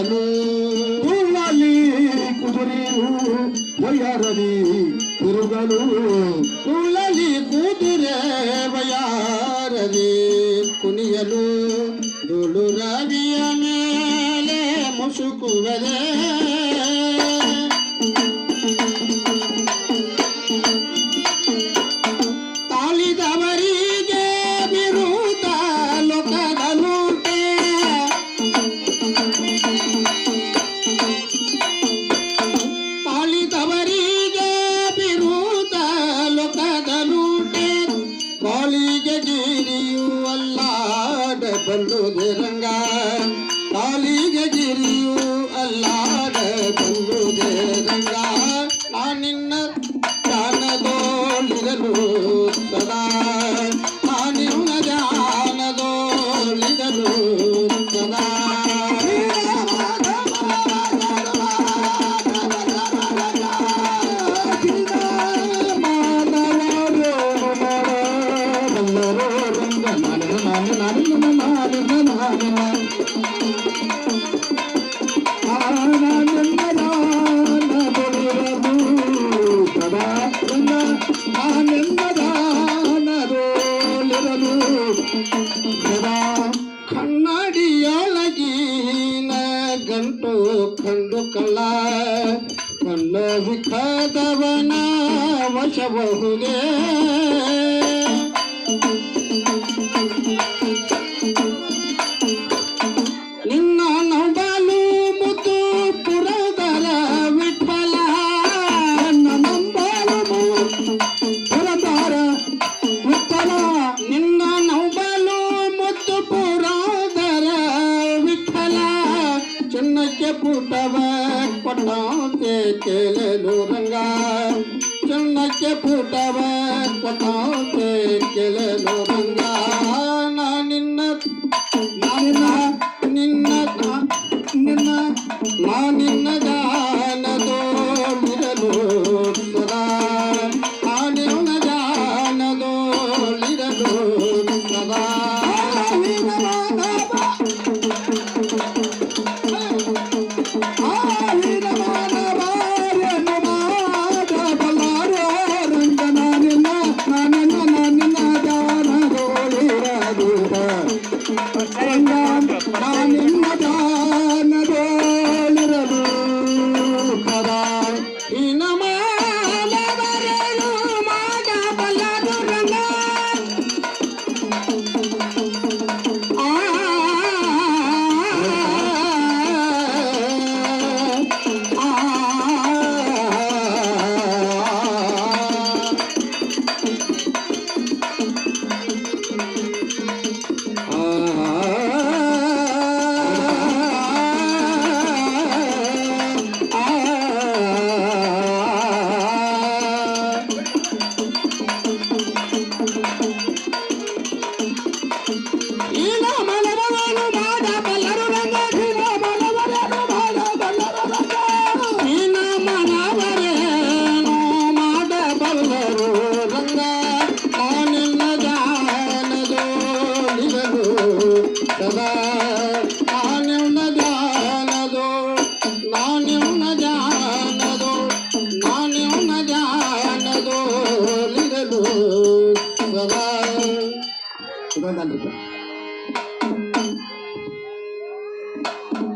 ಕುದುರೆಯಲು ಹೂವಲ್ಲಿ ಕುದುರೆಯು ವಯ್ಯಾರದಿ ತಿರುಗಲು ಕುಳ್ಳಲಿ ಕುದುರೆ ವಯ್ಯಾರದಿ ಕುಣಿಯಲು ದುಳು ರವಿಯ ಮೇಲೆ ಮುಸುಕುವರೇ. ಬಲ್ಲುದೆ ರಂಗ ಕಾಲಿಗೆ ಗಿರಿಯು ಅಲ್ಲಾದ ಬಲ್ಲುದೆ ರಂಗ ನಾ ನಿನ್ನ ಗಂಟು ಕಂಡು ಕಳ್ಳ ಕಣ್ಣ ವಿಖದವನ ವಶಬಹುದೇ. ಕೊಟ್ಟಂತೆ ಕೇಳಲು ರಂಗ. ಚೆನ್ನಕ್ಕೆ ಪುಟವ ಕೊಟ್ಟಂತೆ ಕೇಳಲು ರಂಗ. ನಾ ನಿನ್ನ ನಿನ್ನ ನಿನ್ನ ನಿನ್ನ ನಾ Şuradan da.